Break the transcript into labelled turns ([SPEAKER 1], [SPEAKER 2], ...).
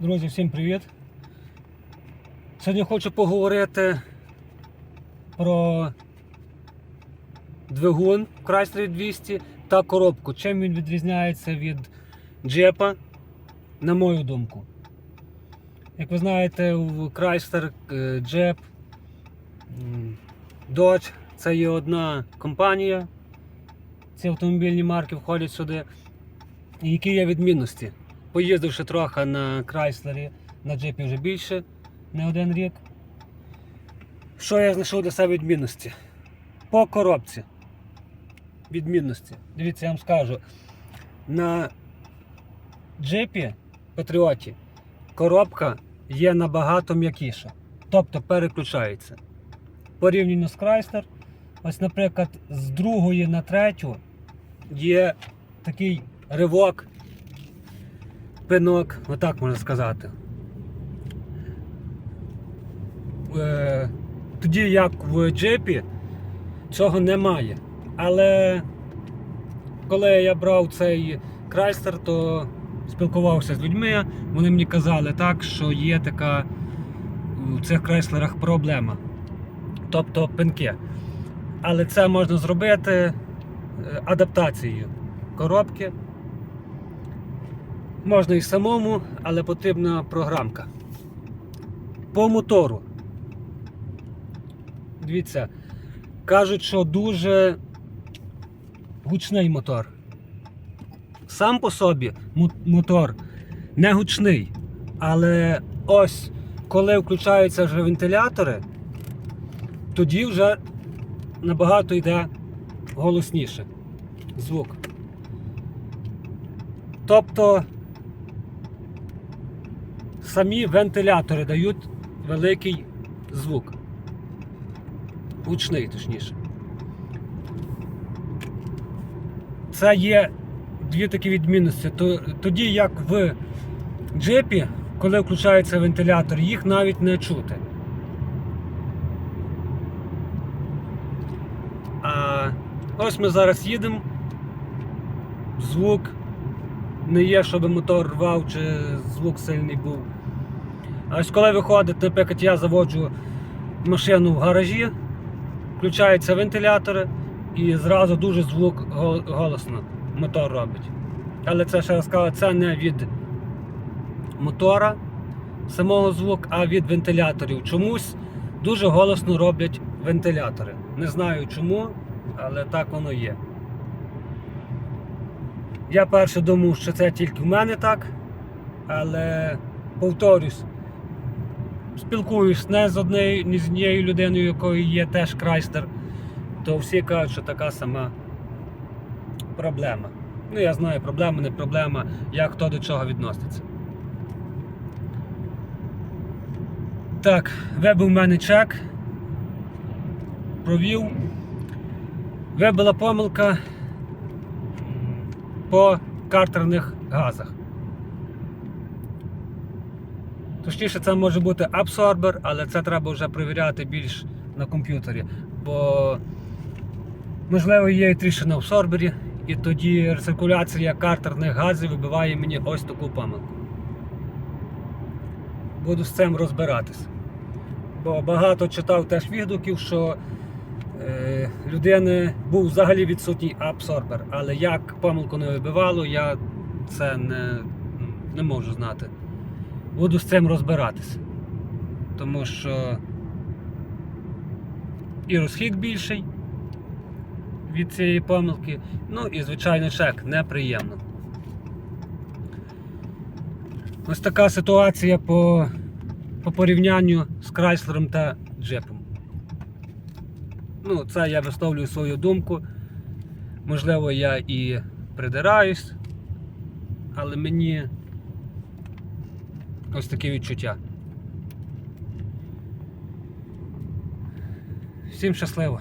[SPEAKER 1] Друзі, всім привіт! Сьогодні хочу поговорити про двигун Chrysler 200 та коробку. Чим він відрізняється від джепа, на мою думку. Як ви знаєте, в Chrysler е, Jeep, Dodge це є одна компанія. Ці автомобільні марки входять сюди. І які є відмінності? Поїздивши трохи на Крайслері, на джипі вже більше, не один рік. Що я знайшов для себе відмінності? По коробці. Відмінності. Дивіться, я вам скажу. На джипі Патріоті коробка є набагато м'якіша. Тобто переключається. Порівняно з Chrysler, ось, наприклад, з другої на третю є такий ривок, пинок, отак можна сказати. Е, Тоді як в джипі цього немає. Але коли я брав цей Chrysler, то спілкувався з людьми, вони мені казали так, що є така у цих Chryslerах проблема. Тобто пинки. Але це можна зробити е, адаптацією коробки. Можна і самому, але потрібна програмка. По мотору. Дивіться, кажуть, що дуже гучний мотор. Сам по собі мотор не гучний, але ось коли включаються вже вентилятори, тоді вже набагато йде голосніше звук. Тобто самі вентилятори дають великий звук. Гучний, точніше. Це є дві такі відмінності. Тоді як в джипі, коли включається вентилятор, їх навіть не чути. А ось ми зараз їдемо. Звук не є, щоб мотор рвав чи звук сильний був. А ось коли виходить, наприклад, я заводжу машину в гаражі, включаються вентилятори і зразу дуже звук голосно мотор робить. Але це ще раз кажу, це не від мотора самого звук, а від вентиляторів. Чомусь дуже голосно роблять вентилятори. Не знаю чому, але так воно є. Я перше думав, що це тільки в мене так, але повторюсь, спілкуюсь не з однією, ні з однією людиною, якою є теж крайстер, то всі кажуть, що така сама проблема. Ну, я знаю, проблема, не проблема, як хто до чого відноситься. Так, вибив в мене чек. Провів. Вибила помилка по картерних газах. Точніше, це може бути абсорбер, але це треба вже перевіряти більш на комп'ютері. Бо, можливо, є і тріщина в абсорбері, і тоді рециркуляція картерних газів вибиває мені ось таку помилку. Буду з цим розбиратись. Бо багато читав теж відгуків, що е, людини був взагалі відсутній абсорбер. Але як помилку не вибивало, я це не, не можу знати. Буду з цим розбиратись. Тому що і розхід більший від цієї помилки, ну і звичайно чек неприємно. Ось така ситуація по, по порівнянню з Крайслером та Джепом. Ну, це я висловлюю свою думку. Можливо, я і придираюсь, але мені ось такі відчуття. Всім щасливо!